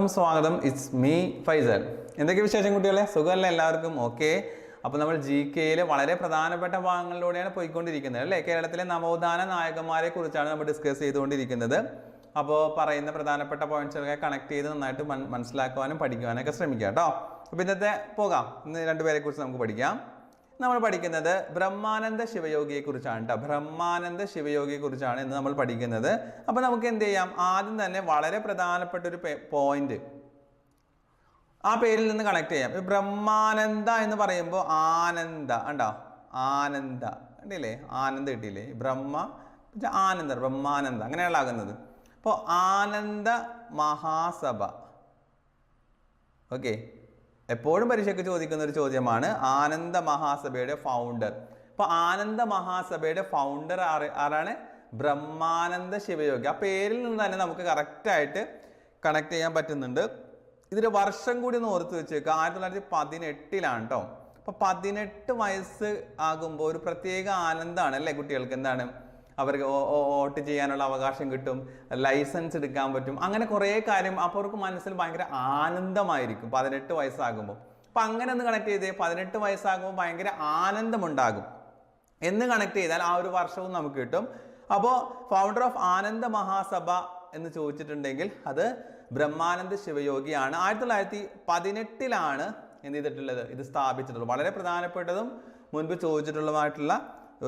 എല്ലാവർക്കും സ്വാഗതം. It's me Faisal എന്തൊക്കെ വിശേഷം കുട്ടികളെ? സുഖമല്ല എല്ലാവർക്കും? ഓക്കെ അപ്പോൾ നമ്മൾ ജി കെയിലെ വളരെ പ്രധാനപ്പെട്ട ഭാഗങ്ങളിലൂടെയാണ് പോയിക്കൊണ്ടിരിക്കുന്നത് അല്ലേ? കേരളത്തിലെ നവോത്ഥാന നായകന്മാരെ കുറിച്ചാണ് നമ്മൾ ഡിസ്കസ് ചെയ്തുകൊണ്ടിരിക്കുന്നത്. അപ്പോൾ പറയുന്ന പ്രധാനപ്പെട്ട പോയിന്റ്സൊക്കെ കണക്ട് ചെയ്ത് നന്നായിട്ട് മനസ്സിലാക്കുവാനും പഠിക്കുവാനൊക്കെ ശ്രമിക്കുക കേട്ടോ. അപ്പോൾ ഇന്നത്തെ പോകാം. ഇന്ന് രണ്ടുപേരെ കുറിച്ച് നമുക്ക് പഠിക്കാം. നമ്മൾ പഠിക്കുന്നത് ബ്രഹ്മാനന്ദ ശിവയോഗിയെ കുറിച്ചാണ് കേട്ടോ ബ്രഹ്മാനന്ദ ശിവയോഗിയെ കുറിച്ചാണ് ഇന്ന് നമ്മൾ പഠിക്കുന്നത്. അപ്പോൾ നമുക്ക് എന്ത് ചെയ്യാം? ആദ്യം തന്നെ വളരെ പ്രധാനപ്പെട്ട ഒരു പോയിന്റ് ആ പേരിൽ നിന്ന് കണക്ട് ചെയ്യാം. ബ്രഹ്മാനന്ദ എന്ന് പറയുമ്പോൾ ആനന്ദ ഉണ്ടോ ആനന്ദ. കണ്ടില്ലേ? ആനന്ദ കിട്ടിയില്ലേ? ബ്രഹ്മ ആനന്ദ ബ്രഹ്മാനന്ദ. അങ്ങനെയാണ് ആകുന്നത്. അപ്പോൾ ആനന്ദ മഹാസഭ. ഓക്കെ? എപ്പോഴും പരീക്ഷയ്ക്ക് ചോദിക്കുന്ന ഒരു ചോദ്യമാണ് ആനന്ദ മഹാസഭയുടെ ഫൗണ്ടർ അപ്പോൾ ആനന്ദ മഹാസഭയുടെ ഫൗണ്ടർ ആരാണ്? ബ്രഹ്മാനന്ദ ശിവയോഗി. ആ പേരിൽ നിന്ന് തന്നെ നമുക്ക് കറക്റ്റായിട്ട് കണക്ട് ചെയ്യാൻ പറ്റുന്നുണ്ട്. ഇതിന്റെ വർഷം കൂടി ഒന്ന് ഓർത്ത് വെച്ചേക്കുക ആയിരത്തി തൊള്ളായിരത്തി പതിനെട്ടിലാണ് കേട്ടോ അപ്പൊ പതിനെട്ട് വയസ്സ് ആകുമ്പോൾ ഒരു പ്രത്യേക ആനന്ദമാണ് അല്ലേ കുട്ടികൾക്ക്? എന്താണ്? അവർക്ക് വോട്ട് ചെയ്യാനുള്ള അവകാശം കിട്ടും ലൈസൻസ് എടുക്കാൻ പറ്റും അങ്ങനെ കുറേ കാര്യം അപ്പോൾ അവർക്ക് മനസ്സിൽ ഭയങ്കര ആനന്ദമായിരിക്കും പതിനെട്ട് വയസ്സാകുമ്പോൾ. അപ്പം അങ്ങനെ ഒന്ന് കണക്ട് ചെയ്തേ പതിനെട്ട് വയസ്സാകുമ്പോൾ ഭയങ്കര ആനന്ദമുണ്ടാകും. എന്ന് കണക്ട് ചെയ്താൽ ആ ഒരു വർഷവും നമുക്ക് കിട്ടും. അപ്പോൾ ഫൗണ്ടർ ഓഫ് ആനന്ദ മഹാസഭ എന്ന് ചോദിച്ചിട്ടുണ്ടെങ്കിൽ അത് ബ്രഹ്മാനന്ദ ശിവയോഗിയാണ്. ആയിരത്തി തൊള്ളായിരത്തി പതിനെട്ടിലാണ് എന്ത് ചെയ്തിട്ടുള്ളത്? ഇത് സ്ഥാപിച്ചിട്ടുള്ളത്. വളരെ പ്രധാനപ്പെട്ടതും മുൻപ് ചോദിച്ചിട്ടുള്ളതുമായിട്ടുള്ള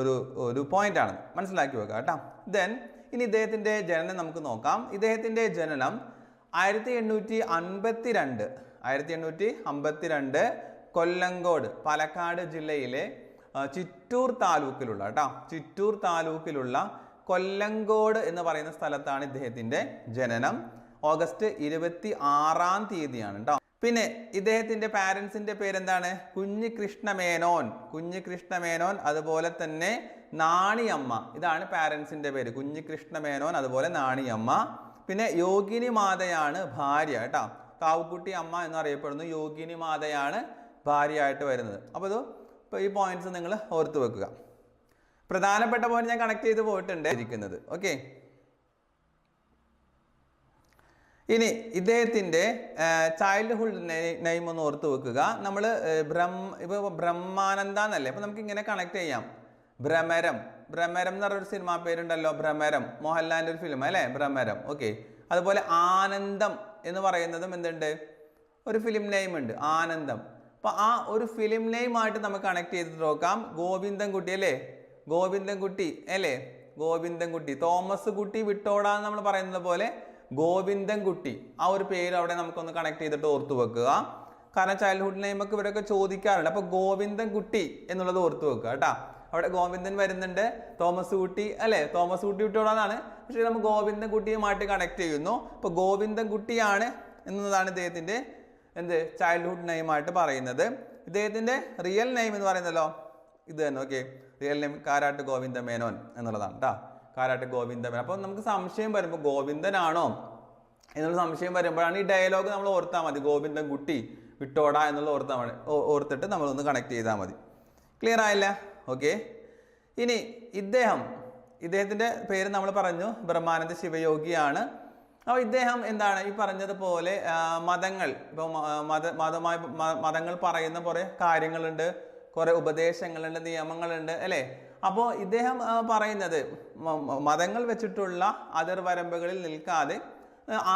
ഒരു ഒരു പോയിന്റാണ് മനസ്സിലാക്കി വെക്കുക കേട്ടോ. ദെൻ ഇനി ഇദ്ദേഹത്തിന്റെ ജനനം നമുക്ക് നോക്കാം. ഇദ്ദേഹത്തിന്റെ ജനനം ആയിരത്തി എണ്ണൂറ്റി അൻപത്തി രണ്ട് ആയിരത്തി എണ്ണൂറ്റി അമ്പത്തി രണ്ട് കൊല്ലങ്കോട് പാലക്കാട് ജില്ലയിലെ ചിറ്റൂർ താലൂക്കിലുള്ള കേട്ടോ. ചിറ്റൂർ താലൂക്കിലുള്ള കൊല്ലങ്കോട് എന്ന് പറയുന്ന സ്ഥലത്താണ് ഇദ്ദേഹത്തിന്റെ ജനനം. ഓഗസ്റ്റ് ഇരുപത്തി ആറാം തീയതിയാണ് കേട്ടോ. പിന്നെ ഇദ്ദേഹത്തിന്റെ പാരൻസിന്റെ പേരെന്താണ്? കുഞ്ഞു കൃഷ്ണമേനോൻ കുഞ്ഞു കൃഷ്ണമേനോൻ അതുപോലെ തന്നെ നാണിയമ്മ. ഇതാണ് പാരൻസിന്റെ പേര്. കുഞ്ഞു കൃഷ്ണമേനോൻ അതുപോലെ നാണിയമ്മ. പിന്നെ യോഗിനി മാതയാണ് ഭാര്യ കേട്ടോ. കാവുക്കുട്ടി അമ്മ എന്നറിയപ്പെടുന്നു. യോഗിനി മാതയാണ് ഭാര്യയായിട്ട് വരുന്നത്. അപ്പോൾ ഇത് ഇപ്പോൾ ഈ പോയിന്റ്സ് നിങ്ങൾ ഓർത്ത് വെക്കുക. പ്രധാനപ്പെട്ട പോയിന്റ് ഞാൻ കണക്ട് ചെയ്ത് പോയിട്ടുണ്ട്. ഇരിക്കുന്നത്. ഓക്കെ ഇനി ഇദ്ദേഹത്തിന്റെ ചൈൽഡ്ഹുഡ് നെയിം ഒന്ന് ഓർത്ത് വെക്കുക. നമ്മൾ ബ്രഹ്മ ഇപ്പോൾ ബ്രഹ്മാനന്ദ എന്നല്ലേ? അപ്പോൾ നമുക്ക് ഇങ്ങനെ കണക്ട് ചെയ്യാം. ഭ്രമരം. ഭ്രമരം എന്ന് പറഞ്ഞൊരു സിനിമ പേരുണ്ടല്ലോ ഭ്രമരം. മോഹൻലാലിന്റെ ഒരു ഫിലിം അല്ലേ? ഭ്രമരം. ഓക്കെ അതുപോലെ ആനന്ദം എന്ന് പറയുന്നതും എന്തുണ്ട്? ഒരു ഫിലിം നെയിം ഉണ്ട് ആനന്ദം. അപ്പോൾ ആ ഒരു ഫിലിം നെയിമായിട്ട് നമുക്ക് കണക്ട് ചെയ്ത് നോക്കാം. ഗോവിന്ദൻകുട്ടി അല്ലേ? ഗോവിന്ദൻകുട്ടി അല്ലേ? ഗോവിന്ദൻകുട്ടി. തോമസ് കുട്ടി വിട്ടോടാന്ന് നമ്മൾ പറയുന്നത് പോലെ ഗോവിന്ദൻകുട്ടി. ആ ഒരു പേര് അവിടെ നമുക്കൊന്ന് കണക്ട് ചെയ്തിട്ട് ഓർത്തു വെക്കുക. കാരണം ചൈൽഡ്ഹുഡ് നെയിമൊക്കെ ഇവരൊക്കെ ചോദിക്കാറുണ്ട്. അപ്പൊ ഗോവിന്ദൻകുട്ടി എന്നുള്ളത് ഓർത്തു വെക്കുക കേട്ടാ. അവിടെ ഗോവിന്ദൻ വരുന്നുണ്ട് തോമസ് കുട്ടി അല്ലെ? തോമസ് കുട്ടി കുട്ടിയോടാണ്. പക്ഷേ നമ്മൾ ഗോവിന്ദൻ കുട്ടിയുമായിട്ട് കണക്ട് ചെയ്യുന്നു. അപ്പൊ ഗോവിന്ദൻകുട്ടിയാണ് എന്നതാണ് ഇദ്ദേഹത്തിന്റെ എന്ത് ചൈൽഡ്ഹുഡ് നെയിമായിട്ട് പറയുന്നത്. ഇദ്ദേഹത്തിന്റെ റിയൽ നെയിം എന്ന് പറയുന്നല്ലോ? ഇത് തന്നെ okay real name Karattu Govinda Menon എന്നുള്ളതാണ് കേട്ടോ. കാരാട്ട് ഗോവിന്ദൻ അപ്പോൾ നമുക്ക് സംശയം വരുമ്പോൾ ഗോവിന്ദനാണോ? എന്നുള്ള സംശയം വരുമ്പോഴാണ് ഈ ഡയലോഗ് നമ്മൾ ഓർത്താൽ മതി. ഗോവിന്ദൻ കുട്ടി വിട്ടോട എന്നുള്ള ഓർത്താൽ മതി. ഓർത്തിട്ട് നമ്മളൊന്ന് കണക്ട് ചെയ്താൽ മതി. ക്ലിയർ ആയില്ല? ഓക്കെ ഇനി ഇദ്ദേഹം ഇദ്ദേഹത്തിന്റെ പേര് നമ്മൾ പറഞ്ഞു. ബ്രഹ്മാനന്ദ ശിവയോഗിയാണ്. അപ്പോൾ ഇദ്ദേഹം എന്താണ്? ഈ പറഞ്ഞതുപോലെ മതങ്ങൾ ഇപ്പോൾ മത മതമായി മതങ്ങൾ പറയുന്ന കുറേ കാര്യങ്ങളുണ്ട്. കുറേ ഉപദേശങ്ങളുണ്ട് നിയമങ്ങളുണ്ട് അല്ലേ? അപ്പോൾ ഇദ്ദേഹം പറയുന്നത് മതങ്ങൾ വെച്ചിട്ടുള്ള അതിർവരമ്പുകളിൽ നിൽക്കാതെ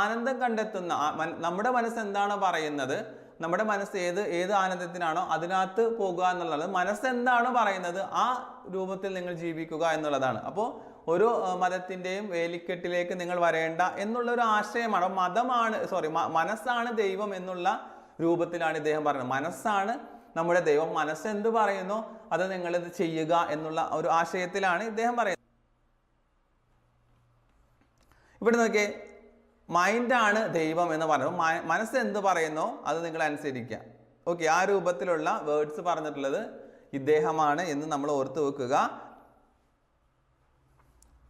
ആനന്ദം കണ്ടെത്തുന്ന നമ്മുടെ മനസ്സ് എന്താണ് പറയുന്നത്? നമ്മുടെ മനസ്സ് ഏത് ഏത് ആനന്ദത്തിനാണോ അതിനകത്ത് പോകുക എന്നുള്ളത് മനസ്സ് എന്താണ് പറയുന്നത്? ആ രൂപത്തിൽ നിങ്ങൾ ജീവിക്കുക എന്നുള്ളതാണ്. അപ്പോൾ ഒരു മതത്തിന്റെയും വേലിക്കെട്ടിലേക്ക് നിങ്ങൾ വരേണ്ട എന്നുള്ള ഒരു ആശയമാണ് മതമാണ് സോറി മനസ്സാണ് ദൈവം എന്നുള്ള രൂപത്തിലാണ് ഇദ്ദേഹം പറയുന്നത്. മനസ്സാണ് നമ്മുടെ ദൈവം മനസ്സ് എന്ത് പറയുന്നു അത് നിങ്ങൾ ഇത് ചെയ്യുക എന്നുള്ള ഒരു ആശയത്തിലാണ് ഇദ്ദേഹം പറയുന്നത്. ഇവിടെ നോക്കിയേ മൈൻഡാണ് ദൈവം എന്ന് പറയുന്നത് മനസ്സ് എന്ത് പറയുന്നോ അത് നിങ്ങൾ അനുസരിക്കുക. ഓക്കെ ആ രൂപത്തിലുള്ള വേർഡ്സ് പറഞ്ഞിട്ടുള്ളത് ഇദ്ദേഹമാണ് എന്ന് നമ്മൾ ഓർത്തു വെക്കുക.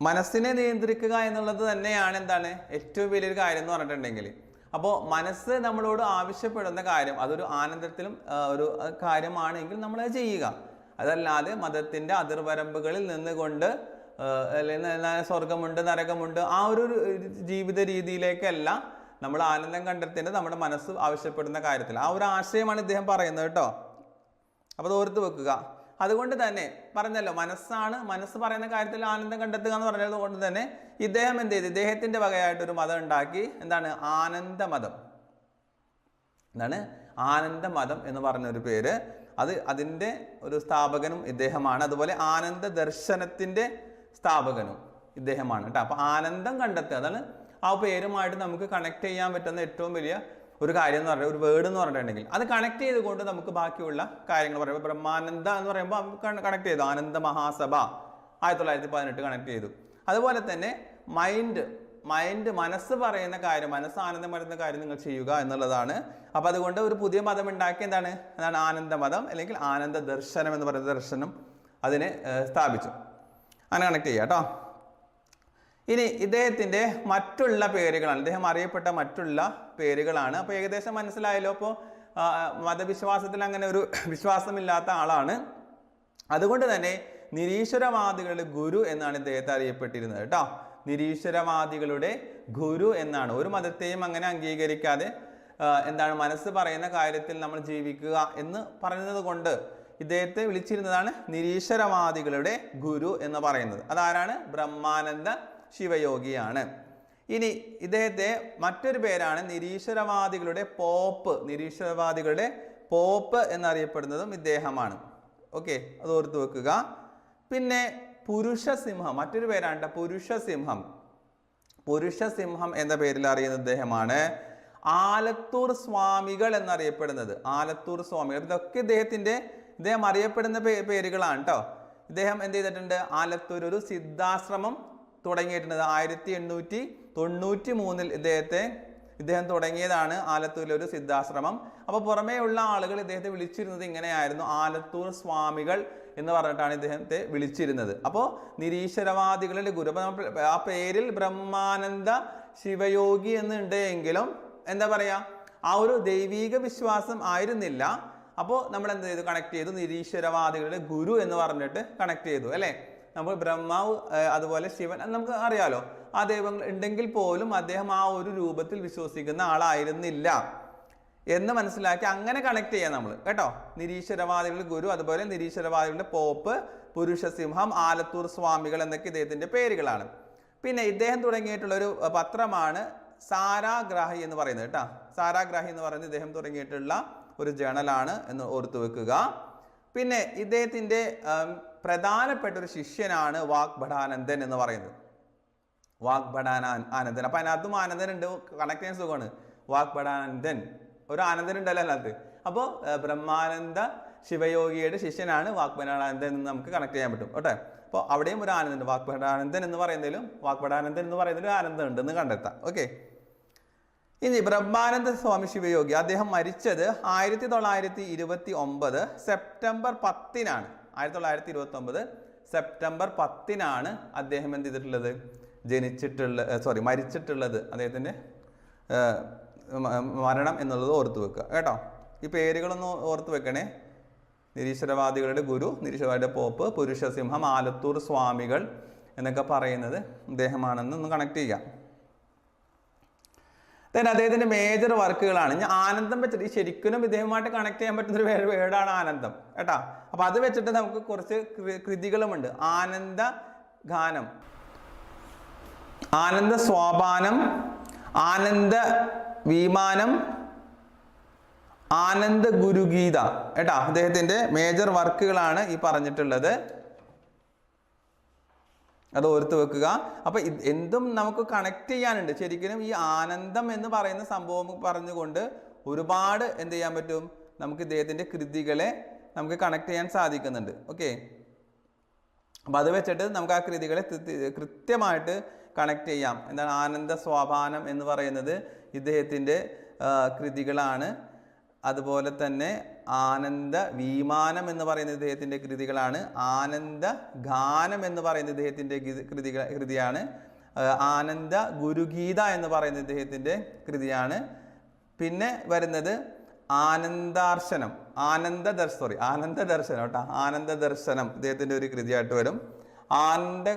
മനസ്സിനെ നിയന്ത്രിക്കുക എന്നുള്ളത് തന്നെയാണ് എന്താണ്? ഏറ്റവും വലിയൊരു കാര്യം എന്ന് പറഞ്ഞിട്ടുണ്ടെങ്കിൽ. അപ്പോൾ മനസ്സ് നമ്മളോട് ആവശ്യപ്പെടുന്ന കാര്യം അതൊരു ആനന്ദത്തിലും ഒരു കാര്യമാണെങ്കിൽ നമ്മൾ അത് ചെയ്യുക. അതല്ലാതെ മതത്തിന്റെ അതിർവരമ്പുകളിൽ നിന്നുകൊണ്ട് സ്വർഗമുണ്ട് നരകമുണ്ട് ആ ഒരു ഒരു ജീവിത രീതിയിലേക്കല്ല നമ്മൾ ആനന്ദം കണ്ടെത്തേണ്ടത് നമ്മുടെ മനസ്സ് ആവശ്യപ്പെടുന്ന കാര്യത്തിൽ. ആ ഒരു ആശയമാണ് ഇദ്ദേഹം പറയുന്നത് കേട്ടോ. അപ്പോൾ അത് ഓർത്ത് വെക്കുക. അതുകൊണ്ട് തന്നെ പറഞ്ഞല്ലോ മനസ്സാണ് മനസ്സ് പറയുന്ന കാര്യത്തിൽ ആനന്ദം കണ്ടെത്തുക എന്ന് പറഞ്ഞത് കൊണ്ട് തന്നെ ഇദ്ദേഹം എന്ത് ചെയ്തു? ഇദ്ദേഹത്തിന്റെ വകയായിട്ടൊരു മതം ഉണ്ടാക്കി. എന്താണ്? ആനന്ദ മതം എന്താണ്? ആനന്ദ മതം എന്ന് പറഞ്ഞ ഒരു പേര്. അത് അതിന്റെ ഒരു സ്ഥാപകനും ഇദ്ദേഹമാണ്. അതുപോലെ ആനന്ദ ദർശനത്തിന്റെ സ്ഥാപകനും ഇദ്ദേഹമാണ് കേട്ടോ. അപ്പോൾ ആനന്ദം കണ്ടെത്തുക. അതാണ് ആ പേരുമായിട്ട് നമുക്ക് കണക്ട് ചെയ്യാൻ പറ്റുന്ന ഏറ്റവും വലിയ ഒരു കാര്യം എന്ന് പറഞ്ഞാൽ ഒരു വേർഡ് എന്ന് പറഞ്ഞിട്ടുണ്ടെങ്കിൽ അത് കണക്ട് ചെയ്തുകൊണ്ട് നമുക്ക് ബാക്കിയുള്ള കാര്യങ്ങൾ പറയുമ്പോൾ ബ്രഹ്മാനന്ദ എന്ന് പറയുമ്പോൾ കണക്ട് ചെയ്തു. ആനന്ദ മഹാസഭ ആയിരത്തി തൊള്ളായിരത്തി പതിനെട്ട് കണക്ട് ചെയ്തു. അതുപോലെ തന്നെ മൈൻഡ് മൈൻഡ് മനസ്സ് പറയുന്ന കാര്യം മനസ്സ് ആനന്ദം പറയുന്ന കാര്യം നിങ്ങൾ ചെയ്യുക എന്നുള്ളതാണ്. അപ്പോൾ അതുകൊണ്ട് ഒരു പുതിയ മതം ഉണ്ടാക്കി എന്താണ്? അതാണ് ആനന്ദ മതം അല്ലെങ്കിൽ ആനന്ദ ദർശനം എന്ന് പറയുന്ന ദർശനം അതിനെ സ്ഥാപിച്ചു. അങ്ങനെ കണക്ട് ചെയ്യാം കേട്ടോ. ഇനി ഇദ്ദേഹത്തിന്റെ മറ്റുള്ള പേരുകളാണ്. ഇദ്ദേഹം അറിയപ്പെട്ട മറ്റുള്ള പേരുകളാണ്. അപ്പോൾ ഏകദേശം മനസ്സിലായല്ലോ. അപ്പോൾ മതവിശ്വാസത്തിൽ അങ്ങനെ ഒരു വിശ്വാസമില്ലാത്ത ആളാണ്. അതുകൊണ്ട് തന്നെ നിരീശ്വരവാദികളുടെ ഗുരു എന്നാണ് ഇദ്ദേഹത്തെ അറിയപ്പെട്ടിരുന്നത് കേട്ടോ. നിരീശ്വരവാദികളുടെ ഗുരു എന്നാണ്. ഒരു മതത്തെയും അങ്ങനെ അംഗീകരിക്കാതെ എന്താണ് മനസ്സ് പറയുന്ന കാര്യത്തിൽ നമ്മൾ ജീവിക്കുക എന്ന് പറയുന്നത് കൊണ്ട് ഇദ്ദേഹത്തെ വിളിച്ചിരുന്നതാണ് നിരീശ്വരവാദികളുടെ ഗുരു എന്ന് പറയുന്നത്. അതാരാണ്? ബ്രഹ്മാനന്ദ ശിവയോഗിയാണ്. ഇനി ഇദ്ദേഹത്തെ മറ്റൊരു പേരാണ് നിരീശ്വരവാദികളുടെ പോപ്പ്. നിരീശ്വരവാദികളുടെ പോപ്പ് എന്നറിയപ്പെടുന്നതും ഇദ്ദേഹമാണ്. ഓക്കെ അത് ഓർത്ത് വെക്കുക. പിന്നെ പുരുഷസിംഹം മറ്റൊരു പേരാണ് പുരുഷസിംഹം. പുരുഷസിംഹം എന്ന പേരിൽ അറിയുന്ന ഇദ്ദേഹമാണ്. ആലത്തൂർ സ്വാമികൾ എന്നറിയപ്പെടുന്നത്. ആലത്തൂർ സ്വാമികൾ. ഇതൊക്കെ ഇദ്ദേഹത്തിന്റെ ഇദ്ദേഹം അറിയപ്പെടുന്ന പേരുകളാണ് കേട്ടോ ഇദ്ദേഹം എന്ത് ചെയ്തിട്ടുണ്ട്? ആലത്തൂർ ഒരു സിദ്ധാശ്രമം തുടങ്ങിയിട്ടുണ്ട്. ആയിരത്തി എണ്ണൂറ്റി തൊണ്ണൂറ്റി മൂന്നിൽ ഇദ്ദേഹത്തെ ഇദ്ദേഹം തുടങ്ങിയതാണ് ആലത്തൂരിലെ ഒരു സിദ്ധാശ്രമം. അപ്പോൾ പുറമേയുള്ള ആളുകൾ ഇദ്ദേഹത്തെ വിളിച്ചിരുന്നത് ഇങ്ങനെയായിരുന്നു. ആലത്തൂർ സ്വാമികൾ എന്ന് പറഞ്ഞിട്ടാണ് ഇദ്ദേഹത്തെ വിളിച്ചിരുന്നത്. അപ്പോൾ നിരീശ്വരവാദികളുടെ ഗുരു. ആ പേരിൽ ബ്രഹ്മാനന്ദ ശിവയോഗി എന്നുണ്ട് എങ്കിലും എന്താ പറയാ? ആ ഒരു ദൈവീക വിശ്വാസം ആയിരുന്നില്ല. അപ്പോൾ നമ്മൾ എന്ത് ചെയ്തു? കണക്ട് ചെയ്തു. നിരീശ്വരവാദികളുടെ ഗുരു എന്ന് പറഞ്ഞിട്ട് കണക്ട് ചെയ്തു. അല്ലേ? നമ്മൾ ബ്രഹ്മാവ് അതുപോലെ ശിവൻ നമുക്ക് അറിയാലോ. ആ ദൈവങ്ങൾ ഉണ്ടെങ്കിൽ പോലും അദ്ദേഹം ആ ഒരു രൂപത്തിൽ വിശ്വസിക്കുന്ന ആളായിരുന്നില്ല എന്ന് മനസ്സിലാക്കി അങ്ങനെ കണക്ട് ചെയ്യാം നമ്മൾ കേട്ടോ? നിരീശ്വരവാദികളുടെ ഗുരു അതുപോലെ നിരീശ്വരവാദികളുടെ പോപ്പ് പുരുഷസിംഹം ആലത്തൂർ സ്വാമികൾ എന്നൊക്കെ ഇദ്ദേഹത്തിന്റെ പേരുകളാണ്. പിന്നെ ഇദ്ദേഹം തുടങ്ങിയിട്ടുള്ള ഒരു പത്രമാണ് സാരാഗ്രാഹി എന്ന് പറയുന്നത് കേട്ടോ. സാരാഗ്രാഹി എന്ന് പറയുന്നത് ഇദ്ദേഹം തുടങ്ങിയിട്ടുള്ള ഒരു ജേണലാണ് എന്ന് ഓർത്തു വെക്കുക. പിന്നെ ഇദ്ദേഹത്തിന്റെ ഉം, പ്രധാനപ്പെട്ട ഒരു ശിഷ്യനാണ് വാഗ്ഭടാനന്ദൻ എന്ന് പറയുന്നത്. വാഗ്ഭടാന ആനന്ദൻ. അപ്പൊ അതിനകത്തും ആനന്ദൻ ഉണ്ട് കണക്ട് ചെയ്യാൻ സുഖമാണ്. വാഗ്ഭടാനന്ദൻ ഒരു ആനന്ദൻ ഉണ്ടല്ലോ അതിനകത്ത് അപ്പോൾ ബ്രഹ്മാനന്ദ ശിവയോഗിയുടെ ശിഷ്യനാണ് വാഗ്ഭടാനന്ദൻ എന്ന് നമുക്ക് കണക്ട് ചെയ്യാൻ പറ്റും. കേട്ടോ അപ്പോൾ അവിടെയും ഒരു ആനന്ദൻ വാഗ്ഭടാനന്ദൻ എന്ന് പറയുന്നതിലും വാഗ്ഭടാനന്ദൻ എന്ന് പറയുന്നതിലും ആനന്ദം ഉണ്ടെന്ന് കണ്ടെത്താം. ഓക്കെ? ഇനി ബ്രഹ്മാനന്ദ സ്വാമി ശിവയോഗി. അദ്ദേഹം മരിച്ചത് ആയിരത്തി തൊള്ളായിരത്തി ഇരുപത്തി ഒമ്പത് സെപ്റ്റംബർ പത്തിനാണ്. ആയിരത്തി തൊള്ളായിരത്തി ഇരുപത്തി ഒമ്പത് സെപ്റ്റംബർ പത്തിനാണ് അദ്ദേഹം എന്ത് ചെയ്തിട്ടുള്ളത്? ജനിച്ചിട്ടുള്ള സോറി മരിച്ചിട്ടുള്ളത്. അദ്ദേഹത്തിന്റെ മരണം എന്നുള്ളത് ഓർത്ത് വെക്കുക. കേട്ടോ? ഈ പേരുകളൊന്ന് ഓർത്ത് വെക്കണേ. നിരീശ്വരവാദികളുടെ ഗുരു നിരീശ്വരവാദിയുടെ പോപ്പ് പുരുഷസിംഹം ആലത്തൂർ സ്വാമികൾ എന്നൊക്കെ പറയുന്നത് അദ്ദേഹമാണെന്ന് ഒന്ന് കണക്ട് ചെയ്യാം. Then അദ്ദേഹത്തിന്റെ മേജർ വർക്കുകളാണ് ഞാൻ ആനന്ദം വെച്ചിട്ട് ഈ ശരിക്കും ഇദ്ദേഹമായിട്ട് കണക്ട് ചെയ്യാൻ പറ്റുന്ന ഒരു വേറെ വേർഡാണ് ആനന്ദം. കേട്ടാ? അപ്പൊ അത് വെച്ചിട്ട് നമുക്ക് കുറച്ച് കൃതികളുമുണ്ട്. ആനന്ദ ഗാനം. ആനന്ദ സ്വാപാനം. ആനന്ദ വിമാനം. ആനന്ദ ഗുരുഗീത. കേട്ടാ? അദ്ദേഹത്തിന്റെ മേജർ വർക്കുകളാണ് ഈ പറഞ്ഞിട്ടുള്ളത്. അത് ഓർത്ത് വെക്കുക. അപ്പൊ എന്തും നമുക്ക് കണക്ട് ചെയ്യാനുണ്ട്. ശരിക്കും ഈ ആനന്ദം എന്ന് പറയുന്ന സംഭവം പറഞ്ഞുകൊണ്ട് ഒരുപാട് എന്ത് ചെയ്യാൻ പറ്റും? നമുക്ക് ഇദ്ദേഹത്തിന്റെ കൃതികളെ നമുക്ക് കണക്ട് ചെയ്യാൻ സാധിക്കുന്നുണ്ട്. ഓക്കെ അപ്പൊ അത് വെച്ചിട്ട് നമുക്ക് ആ കൃതികളെ കൃത്യ- കൃത്യമായിട്ട് കണക്ട് ചെയ്യാം. എന്താണ്? ആനന്ദ സ്വാഭാനം എന്ന് പറയുന്നത് ഇദ്ദേഹത്തിന്റെ കൃതികളാണ്. അതുപോലെ തന്നെ ആനന്ദ വിമാനം എന്ന് പറയുന്ന ഇദ്ദേഹത്തിന്റെ കൃതികളാണ്. ആനന്ദ ഗാനം എന്ന് പറയുന്ന ഇദ്ദേഹത്തിന്റെ കൃതികൾ കൃതിയാണ്. ആനന്ദ ഗുരുഗീത എന്ന് പറയുന്ന ഇദ്ദേഹത്തിന്റെ കൃതിയാണ്. പിന്നെ വരുന്നത് ആനന്ദാർശനം. ആനന്ദ ദർശ സോറി ആനന്ദ ദർശനം കേട്ടോ. ആനന്ദ ദർശനം ഇദ്ദേഹത്തിന്റെ ഒരു കൃതിയായിട്ട് വരും. ആനന്ദ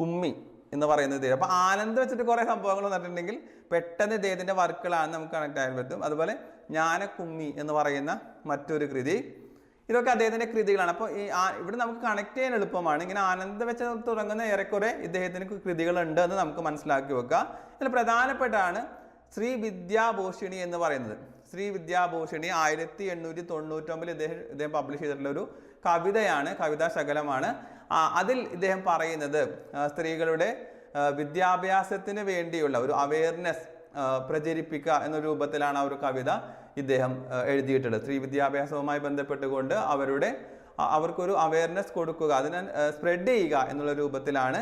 കുമ്മി എന്ന് പറയുന്ന ഇദ്ദേഹം. അപ്പോൾ ആനന്ദ് വെച്ചിട്ട് കുറേ സംഭവങ്ങൾ വന്നിട്ടുണ്ടെങ്കിൽ പെട്ടെന്ന് ഇദ്ദേഹത്തിന്റെ വർക്കുകളാണ് നമുക്ക് കണക്ട് ചെയ്യാൻ പറ്റും. അതുപോലെ ജ്ഞാനക്കുമ്മി എന്ന് പറയുന്ന മറ്റൊരു കൃതി. ഇതൊക്കെ അദ്ദേഹത്തിന്റെ കൃതികളാണ്. അപ്പോൾ ഈ ഇവിടെ നമുക്ക് കണക്ട് ചെയ്യാൻ എളുപ്പമാണ്. ഇങ്ങനെ ആനന്ദ വെച്ച് തുടങ്ങുന്ന ഏറെക്കുറെ ഇദ്ദേഹത്തിന് കൃതികളുണ്ട് എന്ന് നമുക്ക് മനസ്സിലാക്കി വെക്കുക ഇതിൽ പ്രധാനപ്പെട്ടാണ് ശ്രീ വിദ്യാഭൂഷണി എന്ന് പറയുന്നത്. ശ്രീ വിദ്യാഭൂഷണി ആയിരത്തി എണ്ണൂറ്റി തൊണ്ണൂറ്റൊമ്പതിൽ ഇദ്ദേഹം ഇദ്ദേഹം പബ്ലിഷ് ചെയ്തിട്ടുള്ള ഒരു കവിതയാണ് കവിതാ ശകലമാണ്. അതിൽ ഇദ്ദേഹം പറയുന്നത് സ്ത്രീകളുടെ വിദ്യാഭ്യാസത്തിന് വേണ്ടിയുള്ള ഒരു അവയർനെസ് പ്രചരിപ്പിക്കുക എന്ന രൂപത്തിലാണ് ആ ഒരു കവിത. ഇദ്ദേഹം എഴുതിയിട്ടുള്ളത് സ്ത്രീ വിദ്യാഭ്യാസവുമായി ബന്ധപ്പെട്ടുകൊണ്ട് അവരുടെ അവർക്കൊരു അവയർനെസ് കൊടുക്കുക അതിനെ സ്പ്രെഡ് ചെയ്യുക എന്നുള്ള രൂപത്തിലാണ്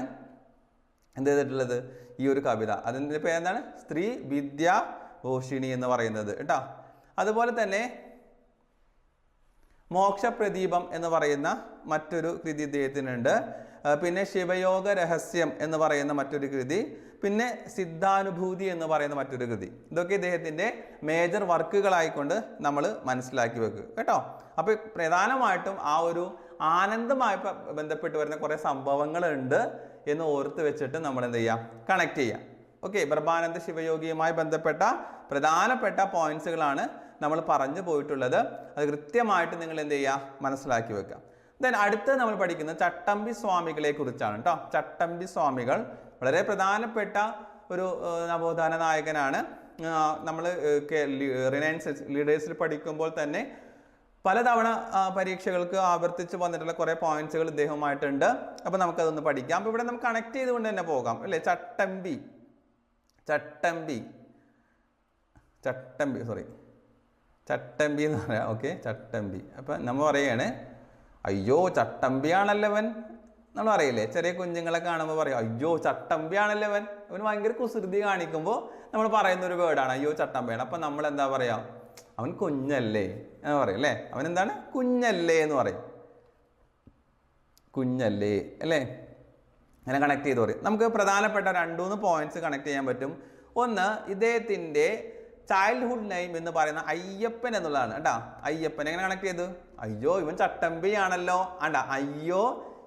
എന്ത് ചെയ്തിട്ടുള്ളത് ഈ ഒരു കവിത. അതിന്റെ പേരെന്താണ് സ്ത്രീ വിദ്യ ഭൂഷിണി എന്ന് പറയുന്നത് കേട്ടോ. അതുപോലെ തന്നെ മോക്ഷപ്രദീപം എന്ന് പറയുന്ന മറ്റൊരു കൃതി ഇദ്ദേഹത്തിനുണ്ട്. പിന്നെ ശിവയോഗ രഹസ്യം എന്ന് പറയുന്ന മറ്റൊരു കൃതി പിന്നെ സിദ്ധാനുഭൂതി എന്ന് പറയുന്ന മറ്റൊരു കൃതി ഇതൊക്കെ ഇദ്ദേഹത്തിന്റെ മേജർ വർക്കുകളായിക്കൊണ്ട് നമ്മൾ മനസ്സിലാക്കി വെക്കുക കേട്ടോ? അപ്പോൾ പ്രധാനമായിട്ടും ആ ഒരു ആനന്ദമായി ബന്ധപ്പെട്ട് വരുന്ന കുറേ സംഭവങ്ങളുണ്ട് എന്ന് ഓർത്ത് വെച്ചിട്ട് നമ്മൾ എന്ത് ചെയ്യാം? കണക്ട് ചെയ്യാം. ഓക്കെ ബ്രഹ്മാനന്ദ ശിവയോഗിയുമായി ബന്ധപ്പെട്ട പ്രധാനപ്പെട്ട പോയിന്റ്സുകളാണ് നമ്മൾ പറഞ്ഞു പോയിട്ടുള്ളത്. അത് കൃത്യമായിട്ട് നിങ്ങൾ എന്ത് ചെയ്യുക? മനസ്സിലാക്കി വെക്കുക. ദെൻ അടുത്ത് നമ്മൾ പഠിക്കുന്നത് ചട്ടമ്പി സ്വാമികളെ കുറിച്ചാണ് കേട്ടോ ചട്ടമ്പി സ്വാമികൾ വളരെ പ്രധാനപ്പെട്ട ഒരു നവോത്ഥാന നായകനാണ്. നമ്മൾ റിലയൻസ് ലീഡേഴ്സിൽ പഠിക്കുമ്പോൾ തന്നെ പലതവണ പരീക്ഷകൾക്ക് ആവർത്തിച്ച് വന്നിട്ടുള്ള കുറേ പോയിന്റ്സുകൾ ഇദ്ദേഹവുമായിട്ടുണ്ട്. അപ്പോൾ നമുക്കതൊന്ന് പഠിക്കാം. അപ്പോൾ ഇവിടെ നമുക്ക് കണക്ട് ചെയ്തുകൊണ്ട് തന്നെ പോകാം അല്ലേ? ചട്ടമ്പി. ചട്ടമ്പി. ചട്ടമ്പി സോറി ചട്ടമ്പി എന്ന് പറയാം. ഓക്കെ ചട്ടമ്പി. അപ്പം നമ്മൾ പറയാണ് അയ്യോ ചട്ടമ്പിയാണല്ലവൻ. നമ്മൾ അറിയില്ലേ ചെറിയ കുഞ്ഞുങ്ങളെ കാണുമ്പോൾ പറയും അയ്യോ ചട്ടമ്പിയാണല്ലവൻ. അവൻ ഭയങ്കര കുസൃതി കാണിക്കുമ്പോൾ നമ്മൾ പറയുന്ന ഒരു വേർഡാണ് അയ്യോ ചട്ടമ്പിയാണ്. അപ്പം നമ്മൾ എന്താ പറയുക അവൻ കുഞ്ഞല്ലേ. എന്ന് പറയും അല്ലേ? അവൻ എന്താണ് കുഞ്ഞല്ലേ എന്ന് പറയും. കുഞ്ഞല്ലേ അല്ലേ? അങ്ങനെ കണക്ട് ചെയ്ത് പറയും. നമുക്ക് പ്രധാനപ്പെട്ട രണ്ട് മൂന്ന് പോയിന്റ്സ് കണക്ട് ചെയ്യാൻ പറ്റും. ഒന്ന് ഇദ്ദേഹത്തിന്റെ ചൈൽഡ്ഹുഡ് നെയിം എന്ന് പറയുന്ന അയ്യപ്പൻ എന്നുള്ളതാണ്. കേട്ടാ അയ്യപ്പൻ എങ്ങനെ കണക്ട് ചെയ്തു? അയ്യോ ഇവൻ ചട്ടമ്പി ആണല്ലോ ആണ്ടാ അയ്യോ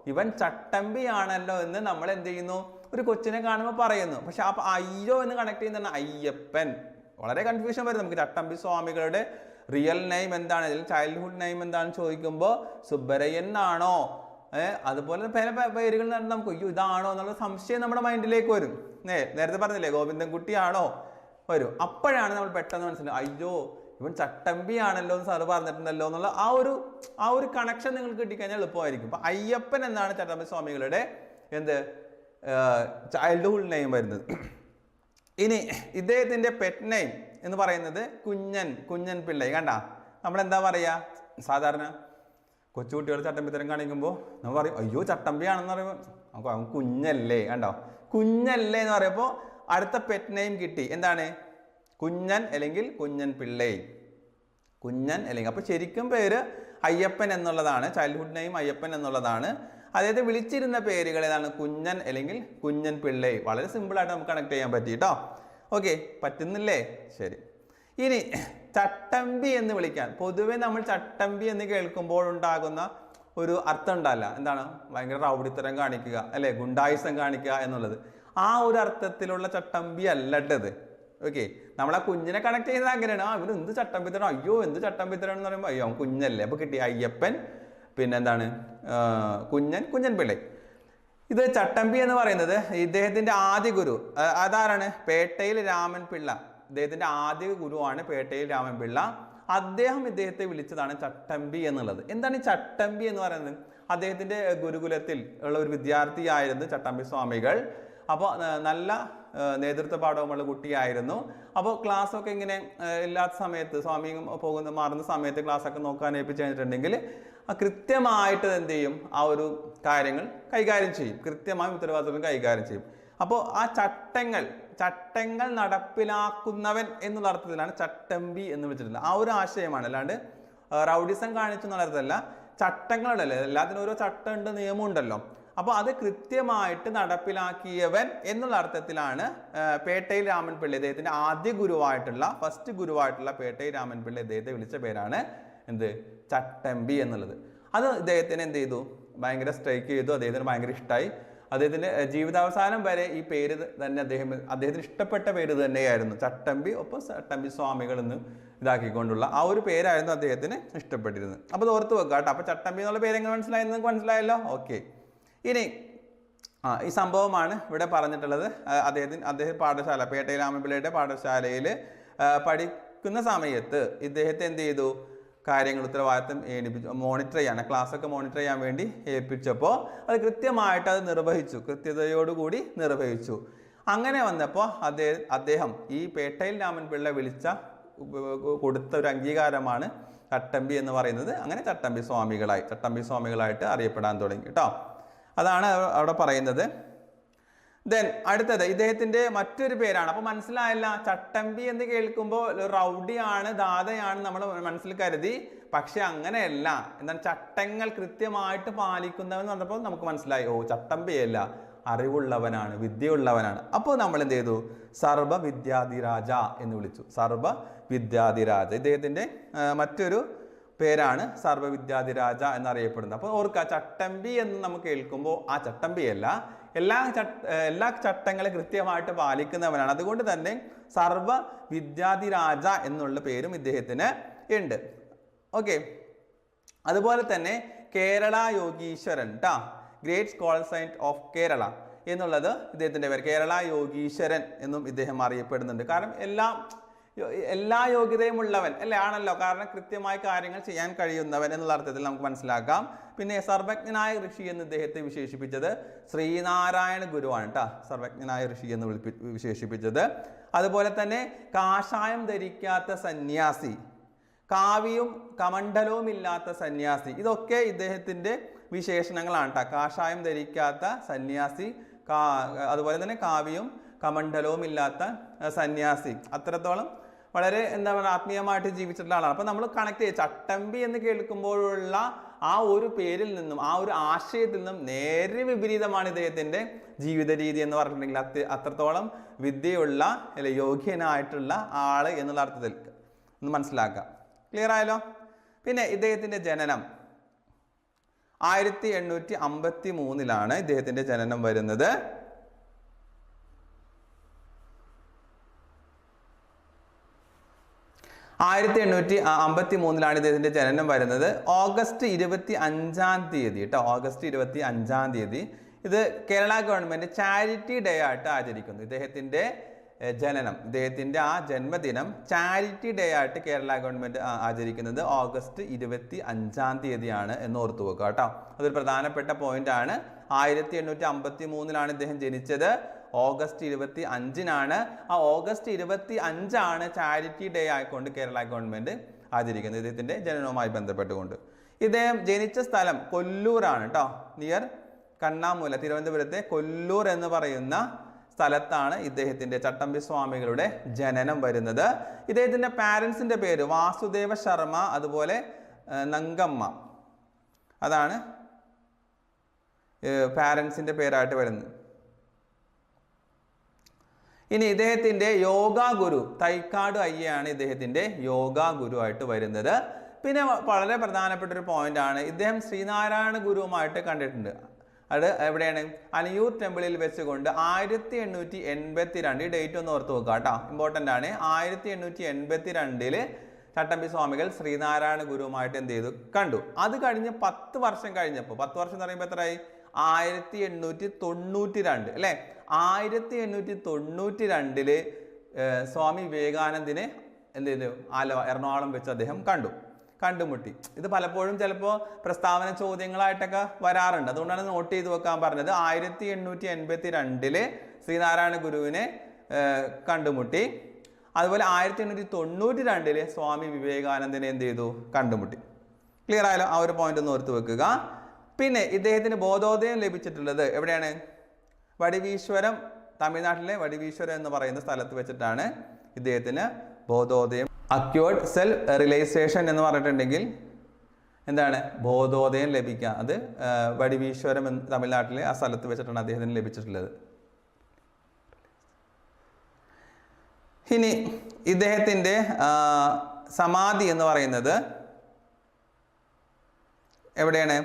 ഇവൻ ചട്ടമ്പി ആണല്ലോ എന്ന് നമ്മൾ എന്ത് ചെയ്യുന്നു? ഒരു കൊച്ചിനെ കാണുമ്പോൾ പറയുന്നു. പക്ഷെ അപ്പൊ അയ്യോ എന്ന് കണക്ട് ചെയ്യുന്ന അയ്യപ്പൻ. വളരെ കൺഫ്യൂഷൻ വരും നമുക്ക് ചട്ടമ്പി സ്വാമികളുടെ റിയൽ നെയിം എന്താണ്? ഇതിൽ ചൈൽഡ്ഹുഡ് നെയിം എന്താണെന്ന് ചോദിക്കുമ്പോൾ സുബ്ബരയ്യൻ ഏഹ് അതുപോലെ പല പേരുകൾ നമുക്ക് അയ്യോ ഇതാണോ എന്നുള്ള സംശയം നമ്മുടെ മൈൻഡിലേക്ക് വരും. നേരത്തെ പറഞ്ഞില്ലേ ഗോവിന്ദൻകുട്ടിയാണോ വരും. അപ്പോഴാണ് നമ്മൾ പെട്ടെന്ന് മനസ്സിലാവും അയ്യോ ഇവൻ ചട്ടമ്പി ആണല്ലോ എന്ന് സാറ് പറഞ്ഞിട്ടുണ്ടല്ലോ എന്നുള്ള ആ ഒരു ആ ഒരു കണക്ഷൻ നിങ്ങൾക്ക് കിട്ടിക്കഴിഞ്ഞാൽ എളുപ്പമായിരിക്കും. അപ്പൊ അയ്യപ്പൻ എന്നാണ് ചട്ടമ്പി സ്വാമികളുടെ എന്ത് ചൈൽഡ്ഹുഡ് നെയിം വരുന്നത്. ഇനി ഇദ്ദേഹത്തിന്റെ പെറ്റ് നെയിം എന്ന് പറയുന്നത് കുഞ്ഞൻ കുഞ്ഞൻ പിള്ളൈ. കണ്ട? നമ്മളെന്താ പറയാ? സാധാരണ കൊച്ചുകുട്ടികൾ ചട്ടമ്പിത്തരം കാണിക്കുമ്പോൾ നമ്മൾ പറയും അയ്യോ ചട്ടമ്പിയാണെന്ന് പറയുമ്പോൾ അവൻ കുഞ്ഞല്ലേ കണ്ടോ? കുഞ്ഞല്ലേ എന്ന് പറയുമ്പോൾ അടുത്ത പെറ്റ് നെയിം കിട്ടി. എന്താണ്? കുഞ്ഞൻ അല്ലെങ്കിൽ കുഞ്ഞൻ പിള്ളை. കുഞ്ഞൻ അല്ലെങ്കിൽ അപ്പോൾ ശരിക്കും പേര് അയ്യപ്പൻ എന്നുള്ളതാണ് ചൈൽഡ്ഹുഡ് നെയിം അയ്യപ്പൻ എന്നുള്ളതാണ്. അതായത് വിളിച്ചിരുന്ന പേരുകൾ ഏതാണ്? കുഞ്ഞൻ അല്ലെങ്കിൽ കുഞ്ഞൻ പിള്ളை. വളരെ സിമ്പിളായിട്ട് നമുക്ക് കണക്ട് ചെയ്യാൻ പറ്റി കേട്ടോ ഓക്കെ പറ്റുന്നില്ലേ? ശരി. ഇനി ചട്ടമ്പി എന്ന് വിളിക്കാൻ. പൊതുവേ നമ്മൾ ചട്ടമ്പി എന്ന് കേൾക്കുമ്പോൾ ഉണ്ടാകുന്ന ഒരു അർത്ഥം ഉണ്ടല്ല. എന്താണ്? ഭയങ്കര റൗഡിത്തരം കാണിക്കുക അല്ലെ? ഗുണ്ടായുസം കാണിക്കുക എന്നുള്ളത്. ആ ഒരു അർത്ഥത്തിലുള്ള ചട്ടമ്പി അല്ലട്ടത് ഓക്കെ നമ്മളെ കുഞ്ഞിനെ കണക്ട് ചെയ്യുന്നത് അങ്ങനെയാണ്. ആ ഇവന് എന്ത് ചട്ടമ്പിത്തരം അയ്യോ എന്ത് ചട്ടമ്പിത്തരണം എന്ന് പറയുമ്പോൾ അയ്യോ കുഞ്ഞല്ലേ. അപ്പൊ കിട്ടി അയ്യപ്പൻ പിന്നെ എന്താണ് കുഞ്ഞൻ കുഞ്ഞൻ പിള്ളെ. ഇത് ചട്ടമ്പി എന്ന് പറയുന്നത് ഇദ്ദേഹത്തിന്റെ ആദ്യ ഗുരു അതാരാണ്? പേട്ടയിൽ രാമൻ പിള്ള. ഇദ്ദേഹത്തിന്റെ ആദ്യ ഗുരുവാണ് പേട്ടയിൽ രാമൻ പിള്ള. അദ്ദേഹം ഇദ്ദേഹത്തെ വിളിച്ചതാണ് ചട്ടമ്പി എന്നുള്ളത്. എന്താണ് ഈ ചട്ടമ്പി എന്ന് പറയുന്നത്? അദ്ദേഹത്തിന്റെ ഗുരുകുലത്തിൽ ഉള്ള ഒരു വിദ്യാർത്ഥിയായിരുന്നു ചട്ടമ്പി സ്വാമികൾ. അപ്പോൾ നല്ല നേതൃത്വ പാഠവുമുള്ള കുട്ടിയായിരുന്നു. അപ്പോൾ ക്ലാസ് ഒക്കെ ഇങ്ങനെ ഇല്ലാത്ത സമയത്ത് സ്വാമി പോകുന്ന മാറുന്ന സമയത്ത് ക്ലാസ് ഒക്കെ നോക്കാൻ ഏൽപ്പിച്ചു കഴിഞ്ഞിട്ടുണ്ടെങ്കിൽ കൃത്യമായിട്ട് എന്ത് ചെയ്യും? ആ ഒരു കാര്യങ്ങൾ കൈകാര്യം ചെയ്യും. കൃത്യമായി ഉത്തരവാദിത്വം കൈകാര്യം ചെയ്യും. അപ്പോൾ ആ ചട്ടങ്ങൾ ചട്ടങ്ങൾ നടപ്പിലാക്കുന്നവൻ എന്നുള്ള അർത്ഥത്തിലാണ് ചട്ടമ്പി എന്ന് വിളിച്ചിട്ടുള്ളത്. ആ ഒരു ആശയമാണ്. അല്ലാണ്ട് റൗഡിസം കാണിച്ചു എന്നുള്ള അർത്ഥമല്ല ചട്ടങ്ങളുണ്ടല്ലോ എല്ലാത്തിനും ഓരോ ചട്ടമുണ്ട് നിയമമുണ്ടല്ലോ. അപ്പോൾ അത് കൃത്യമായിട്ട് നടപ്പിലാക്കിയവൻ എന്നുള്ള അർത്ഥത്തിലാണ് പേട്ടയിൽ രാമൻ പിള്ളി ഇദ്ദേഹത്തിന്റെ ആദ്യ ഗുരുവായിട്ടുള്ള ഫസ്റ്റ് ഗുരുവായിട്ടുള്ള പേട്ടയിൽ രാമൻ പിള്ളി ഇദ്ദേഹത്തെ വിളിച്ച പേരാണ് എന്ത്? ചട്ടമ്പി എന്നുള്ളത്. അത് ഇദ്ദേഹത്തിന് എന്ത് ചെയ്തു? ഭയങ്കര സ്ട്രൈക്ക് ചെയ്തു. അദ്ദേഹത്തിന് ഭയങ്കര ഇഷ്ടമായി അദ്ദേഹത്തിന്റെ ഏർ, ജീവിതാവസാനം വരെ ഈ പേര് തന്നെ അദ്ദേഹം അദ്ദേഹത്തിന് ഇഷ്ടപ്പെട്ട പേര് തന്നെയായിരുന്നു. ചട്ടമ്പി ഒപ്പം ചട്ടമ്പി സ്വാമികൾ എന്ന് ഇതാക്കിക്കൊണ്ടുള്ള ആ ഒരു പേരായിരുന്നു അദ്ദേഹത്തിന് ഇഷ്ടപ്പെട്ടിരുന്നത്. അപ്പോൾ ഓർത്ത് വെക്കുക കേട്ടോ അപ്പോൾ ചട്ടമ്പി എന്നുള്ള പേര് എങ്ങനെ മനസ്സിലായി? നിങ്ങൾക്ക് മനസ്സിലായല്ലോ? ഓക്കെ. ഇനി ആ ഈ സംഭവമാണ് ഇവിടെ പറഞ്ഞിട്ടുള്ളത്. അദ്ദേഹത്തിന് അദ്ദേഹം പാഠശാല പേട്ടയിൽ രാമപിള്ളയുടെ പാഠശാലയിൽ പഠിക്കുന്ന സമയത്ത് ഇദ്ദേഹത്തെ എന്ത് ചെയ്തു? കാര്യങ്ങൾ ഉത്തരവാദിത്തം ഏൽപ്പിച്ചു മോണിറ്റർ ചെയ്യാൻ ക്ലാസ് ഒക്കെ മോണിറ്റർ ചെയ്യാൻ വേണ്ടി ഏൽപ്പിച്ചപ്പോൾ അത് കൃത്യമായിട്ട് അത് നിർവഹിച്ചു കൃത്യതയോടുകൂടി നിർവഹിച്ചു. അങ്ങനെ വന്നപ്പോൾ അദ്ദേഹം അദ്ദേഹം ഈ പേട്ടയിൽ രാമൻ പിള്ള വിളിച്ച കൊടുത്ത ഒരു അംഗീകാരമാണ് ചട്ടമ്പി എന്ന് പറയുന്നത്. അങ്ങനെ ചട്ടമ്പി സ്വാമികളായി ചട്ടമ്പി സ്വാമികളായിട്ട് അറിയപ്പെടാൻ തുടങ്ങി കേട്ടോ. അതാണ് അവിടെ പറയുന്നത്. ദെൻ അടുത്തത് ഇദ്ദേഹത്തിന്റെ മറ്റൊരു പേരാണ്. അപ്പൊ മനസ്സിലായല്ല ചട്ടമ്പി എന്ന് കേൾക്കുമ്പോൾ റൗഡിയാണ് ദാതയാണ് നമ്മൾ മനസ്സിൽ കരുതി. പക്ഷെ അങ്ങനെയല്ല. എന്താണ് ചട്ടങ്ങൾ കൃത്യമായിട്ട് പാലിക്കുന്നവൻ എന്ന് പറഞ്ഞപ്പോൾ നമുക്ക് മനസ്സിലായി. ഓ ചട്ടമ്പിയല്ല. അറിവുള്ളവനാണ് വിദ്യയുള്ളവനാണ്. അപ്പോൾ നമ്മൾ എന്ത് ചെയ്തു? സർവ വിദ്യാധിരാജ എന്ന് വിളിച്ചു. സർവ വിദ്യാധിരാജ ഇദ്ദേഹത്തിന്റെ മറ്റൊരു പേരാണ് സർവവിദ്യാധിരാജ എന്നറിയപ്പെടുന്നത്. അപ്പോൾ ഓർക്കുക ചട്ടമ്പി എന്ന് നമുക്ക് കേൾക്കുമ്പോൾ ആ ചട്ടമ്പിയല്ല. എല്ലാ ചട്ട എല്ലാ ചട്ടങ്ങളെ കൃത്യമായിട്ട് പാലിക്കുന്നവനാണ്. അതുകൊണ്ട് തന്നെ സർവ വിദ്യാധിരാജ എന്നുള്ള പേരും ഇദ്ദേഹത്തിന് ഉണ്ട്. ഓക്കെ. അതുപോലെ തന്നെ കേരള യോഗീശ്വരൻ ട്ടാ. Great scholar saint of Kerala എന്നുള്ളത് ഇദ്ദേഹത്തിന്റെ പേര്. കേരള യോഗീശ്വരൻ എന്നും ഇദ്ദേഹം അറിയപ്പെടുന്നുണ്ട്. കാരണം എല്ലാം എല്ലാ യോഗ്യതയും ഉള്ളവൻ അല്ലേ? ആണല്ലോ. കാരണം കൃത്യമായ കാര്യങ്ങൾ ചെയ്യാൻ കഴിയുന്നവൻ എന്നുള്ള അർത്ഥത്തിൽ നമുക്ക് മനസ്സിലാക്കാം. പിന്നെ സർവജ്ഞനായ ഋഷി എന്ന് ഇദ്ദേഹത്തെ വിശേഷിപ്പിച്ചത് ശ്രീനാരായണ ഗുരുവാണ് കേട്ടോ സർവജ്ഞനായ ഋഷി എന്ന് വിളിപ്പി വിശേഷിപ്പിച്ചത്. അതുപോലെ തന്നെ കാഷായം ധരിക്കാത്ത സന്യാസി കാവിയും കമണ്ഡലവും ഇല്ലാത്ത സന്യാസി ഇതൊക്കെ ഇദ്ദേഹത്തിന്റെ വിശേഷണങ്ങളാണ് കേട്ടോ കാഷായം ധരിക്കാത്ത സന്യാസി അതുപോലെ തന്നെ കാവിയും കമണ്ഡലവും ഇല്ലാത്ത സന്യാസി. അത്രത്തോളം വളരെ എന്താ പറയുക ആത്മീയമായിട്ട് ജീവിച്ചിട്ടുള്ള ആളാണ്. അപ്പൊ നമ്മൾ കണക്ട് ചെയ്യുക ചട്ടമ്പി എന്ന് കേൾക്കുമ്പോഴുള്ള ആ ഒരു പേരിൽ നിന്നും ആ ഒരു ആശയത്തിൽ നിന്നും നേരെ വിപരീതമാണ് ഇദ്ദേഹത്തിന്റെ ജീവിത രീതി എന്ന് പറഞ്ഞിട്ടുണ്ടെങ്കിൽ അത്ര അത്രത്തോളം വിദ്യയുള്ള അല്ലെ യോഗ്യനായിട്ടുള്ള ആൾ എന്നുള്ള അർത്ഥത്തിൽ ഒന്ന് മനസ്സിലാക്കുക ക്ലിയർ ആയല്ലോ? പിന്നെ ഇദ്ദേഹത്തിന്റെ ജനനം. ആയിരത്തി എണ്ണൂറ്റി അമ്പത്തി മൂന്നിലാണ് ഇദ്ദേഹത്തിന്റെ ജനനം വരുന്നത്. ആയിരത്തി എണ്ണൂറ്റി അമ്പത്തി മൂന്നിലാണ് ഇദ്ദേഹത്തിന്റെ ജനനം വരുന്നത്. ഓഗസ്റ്റ് ഇരുപത്തി അഞ്ചാം തീയതി കേട്ടോ. ഓഗസ്റ്റ് ഇരുപത്തി അഞ്ചാം തീയതി ഇത് കേരള ഗവൺമെന്റ് ചാരിറ്റി ഡേ ആയിട്ട് ആചരിക്കുന്നു. ഇദ്ദേഹത്തിന്റെ ജനനം. ഇദ്ദേഹത്തിന്റെ ആ ജന്മദിനം ചാരിറ്റി ഡേ ആയിട്ട് കേരള ഗവൺമെന്റ് ആ- ആചരിക്കുന്നത് ഓഗസ്റ്റ് ഇരുപത്തി അഞ്ചാം തീയതിയാണ് എന്ന് ഓർത്തു വെക്കുക കേട്ടോ. അതൊരു പ്രധാനപ്പെട്ട പോയിന്റ് ആണ്. ആയിരത്തി എണ്ണൂറ്റി അമ്പത്തി മൂന്നിലാണ് ഇദ്ദേഹം ജനിച്ചത്. ഓഗസ്റ്റ് ഇരുപത്തി അഞ്ചിനാണ്. ആ ഓഗസ്റ്റ് ഇരുപത്തി അഞ്ചാണ് ചാരിറ്റി ഡേ ആയിക്കൊണ്ട് കേരള ഗവൺമെന്റ് ആചരിക്കുന്നത്. ഇദ്ദേഹത്തിന്റെ ജനനവുമായി ബന്ധപ്പെട്ടുകൊണ്ട്. ഇദ്ദേഹം ജനിച്ച സ്ഥലം കൊല്ലൂരാണ് കേട്ടോ നിയർ കണ്ണാമൂല തിരുവനന്തപുരത്തെ കൊല്ലൂർ എന്ന് പറയുന്ന സ്ഥലത്താണ് ഇദ്ദേഹത്തിന്റെ ചട്ടമ്പി സ്വാമികളുടെ ജനനം വരുന്നത്. ഇദ്ദേഹത്തിന്റെ പാരൻസിന്റെ പേര് വാസുദേവ ശർമ്മ അതുപോലെ നങ്കമ്മ. അതാണ് പാരൻസിന്റെ പേരായിട്ട് വരുന്നത്. ഇനി ഇദ്ദേഹത്തിന്റെ യോഗാ ഗുരു തൈക്കാട് അയ്യയാണ് ഇദ്ദേഹത്തിന്റെ യോഗാ ഗുരു ആയിട്ട് വരുന്നത്. പിന്നെ വളരെ പ്രധാനപ്പെട്ട ഒരു പോയിന്റ് ആണ് ഇദ്ദേഹം ശ്രീനാരായണ ഗുരുവുമായിട്ട് കണ്ടിട്ടുണ്ട്. അത് എവിടെയാണ്? അനിയൂർ ടെമ്പിളിൽ വെച്ചുകൊണ്ട് ആയിരത്തി എണ്ണൂറ്റി എൺപത്തി രണ്ട് ഈ ഡേറ്റ് ഒന്ന് ഓർത്ത് വെക്കുക കേട്ടോ ഇമ്പോർട്ടന്റ് ആണ്. ആയിരത്തി എണ്ണൂറ്റി എൺപത്തി രണ്ടിൽ ചട്ടമ്പി സ്വാമികൾ ശ്രീനാരായണ ഗുരുവുമായിട്ട് എന്ത് ചെയ്തു? കണ്ടു. അത് കഴിഞ്ഞ് പത്ത് വർഷം കഴിഞ്ഞപ്പോൾ പത്ത് വർഷം എന്ന് പറയുമ്പോൾ എത്രയായി? ആയിരത്തി എണ്ണൂറ്റി തൊണ്ണൂറ്റി രണ്ട് അല്ലേ? ആയിരത്തി എണ്ണൂറ്റി തൊണ്ണൂറ്റി രണ്ടിൽ സ്വാമി വിവേകാനന്ദിനെ എന്ത് ചെയ്തു ആലവ എറണാകുളം വെച്ച് അദ്ദേഹം കണ്ടു. കണ്ടുമുട്ടി. ഇത് പലപ്പോഴും ചിലപ്പോൾ പ്രസ്താവന ചോദ്യങ്ങളായിട്ടൊക്കെ വരാറുണ്ട്. അതുകൊണ്ടാണ് നോട്ട് ചെയ്ത് വെക്കാൻ പറഞ്ഞത്. ആയിരത്തി എണ്ണൂറ്റി എൺപത്തി രണ്ടിൽ ശ്രീനാരായണ ഗുരുവിനെ കണ്ടുമുട്ടി. അതുപോലെ ആയിരത്തി എണ്ണൂറ്റി തൊണ്ണൂറ്റി രണ്ടിൽ സ്വാമി വിവേകാനന്ദനെ എന്ത് ചെയ്തു കണ്ടുമുട്ടി. ക്ലിയർ ആയാലോ ആ ഒരു പോയിന്റ് ഒന്ന് ഓർത്ത് വെക്കുക. പിന്നെ ഇദ്ദേഹത്തിന് ബോധോദയം ലഭിച്ചിട്ടുള്ളത് എവിടെയാണ്? വടിവീശ്വരം തമിഴ്നാട്ടിലെ വടിവീശ്വരം എന്ന് പറയുന്ന സ്ഥലത്ത് വെച്ചിട്ടാണ് ഇദ്ദേഹത്തിന് ബോധോദയം. അക്യൂർഡ് സെൽഫ് റിലൈസേഷൻ എന്ന് പറഞ്ഞിട്ടുണ്ടെങ്കിൽ എന്താണ്? ബോധോദയം ലഭിക്കുക. അത് വടിവീശ്വരം എന്ന് തമിഴ്നാട്ടിലെ ആ സ്ഥലത്ത് വെച്ചിട്ടാണ് അദ്ദേഹത്തിന് ലഭിച്ചിട്ടുള്ളത്. ഇനി ഇദ്ദേഹത്തിന്റെ സമാധി എന്ന് പറയുന്നത് എവിടെയാണ്?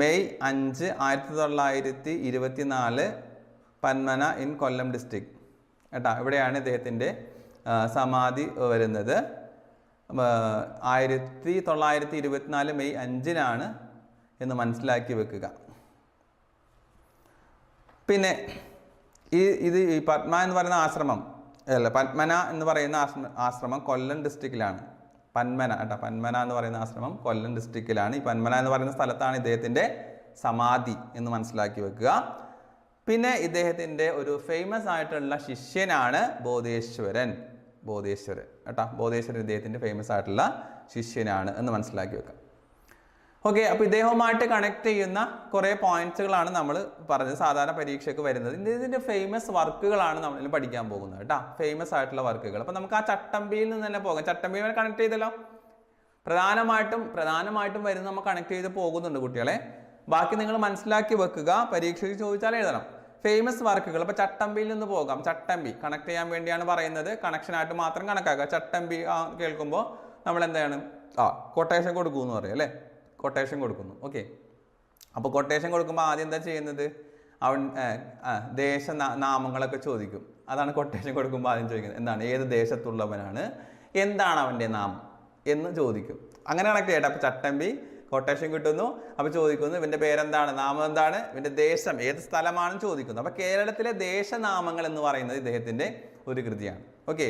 മെയ് അഞ്ച് ആയിരത്തി തൊള്ളായിരത്തി ഇരുപത്തി നാല് പന്മന ഇൻ കൊല്ലം ഡിസ്ട്രിക്ട്. കേട്ടോ ഇവിടെയാണ് ഇദ്ദേഹത്തിന്റെ സമാധി വരുന്നത്. ആയിരത്തി തൊള്ളായിരത്തി ഇരുപത്തിനാല് മെയ് അഞ്ചിനാണ് എന്ന് മനസ്സിലാക്കി വെക്കുക. പിന്നെ ഈ ഇത് ഈ പത്മ എന്ന് പറയുന്ന ആശ്രമം അല്ല പത്മന എന്ന് പറയുന്ന ആശ്രമം കൊല്ലം ഡിസ്ട്രിക്റ്റിലാണ്. പന്മന കേട്ടോ. പന്മന എന്ന് പറയുന്ന ആശ്രമം കൊല്ലം ഡിസ്ട്രിക്റ്റിലാണ് ഈ പന്മന എന്ന് പറയുന്ന സ്ഥലത്താണ് ഇദ്ദേഹത്തിന്റെ സമാധി എന്ന് മനസ്സിലാക്കി വെക്കുക. പിന്നെ ഇദ്ദേഹത്തിന്റെ ഒരു ഫേമസ് ആയിട്ടുള്ള ശിഷ്യനാണ് ബോധേശ്വരൻ. ബോധേശ്വരൻ കേട്ടോ. ബോധേശ്വരൻ ഇദ്ദേഹത്തിന്റെ ഫേമസ് ആയിട്ടുള്ള ശിഷ്യനാണ് എന്ന് മനസ്സിലാക്കി വെക്കാം ഓക്കെ അപ്പോൾ ഇദ്ദേഹവുമായിട്ട് കണക്ട് ചെയ്യുന്ന കുറേ പോയിന്റ്സുകളാണ് നമ്മൾ പറഞ്ഞത്. സാധാരണ പരീക്ഷയ്ക്ക് വരുന്നത്. ഇത് ഇതിന്റെ ഫേമസ് വർക്കുകളാണ് നമ്മൾ പഠിക്കാൻ പോകുന്നത് കേട്ടോ. ഫേമസ് ആയിട്ടുള്ള വർക്കുകൾ. അപ്പോൾ നമുക്ക് ആ ചട്ടമ്പിയിൽ നിന്ന് തന്നെ പോകാം. ചട്ടമ്പിയുമായി കണക്ട് ചെയ്തല്ലോ? പ്രധാനമായിട്ടും പ്രധാനമായിട്ടും വരുന്ന നമ്മൾ കണക്ട് ചെയ്ത് പോകുന്നുണ്ട് കുട്ടികളെ. ബാക്കി നിങ്ങൾ മനസ്സിലാക്കി വെക്കുക. പരീക്ഷയ്ക്ക് ചോദിച്ചാൽ എഴുതണം. ഫേമസ് വർക്കുകൾ. അപ്പോൾ ചട്ടമ്പിയിൽ നിന്ന് പോകാം. ചട്ടമ്പി. കണക്ട് ചെയ്യാൻ വേണ്ടിയാണ് പറയുന്നത്. കണക്ഷനായിട്ട് മാത്രം കണക്കാക്കുക. ചട്ടമ്പി കേൾക്കുമ്പോൾ നമ്മൾ എന്താണ്? ആ കൊട്ടേഷൻ കൊടുക്കുമെന്ന് പറയും അല്ലേ? കൊട്ടേഷൻ കൊടുക്കുന്നു. ഓക്കെ അപ്പോൾ കൊട്ടേഷൻ കൊടുക്കുമ്പോൾ ആദ്യം എന്താ ചെയ്യുന്നത്? അവൻ ദേശ നാമങ്ങളൊക്കെ ചോദിക്കും. അതാണ് കൊട്ടേഷൻ കൊടുക്കുമ്പോൾ ആദ്യം ചോദിക്കുന്നത്. എന്താണ്? ഏത് ദേശത്തുള്ളവനാണ്? എന്താണ് അവന്റെ നാമം? എന്ന് ചോദിക്കും. അങ്ങനെ കണക്ട് ചെയ്യട്ടെ അപ്പോൾ ചട്ടമ്പി കൊട്ടേഷൻ കിട്ടുന്നു. അപ്പോൾ ചോദിക്കുന്നു ഇവന്റെ പേരെന്താണ്? നാമം എന്താണ്? ഇവന്റെ ദേശം ഏത് സ്ഥലമാണെന്ന് ചോദിക്കുന്നു. അപ്പോൾ കേരളത്തിലെ ദേശനാമങ്ങൾ എന്ന് പറയുന്നത് ഇദ്ദേഹത്തിന്റെ ഒരു കൃതിയാണ്. ഓക്കെ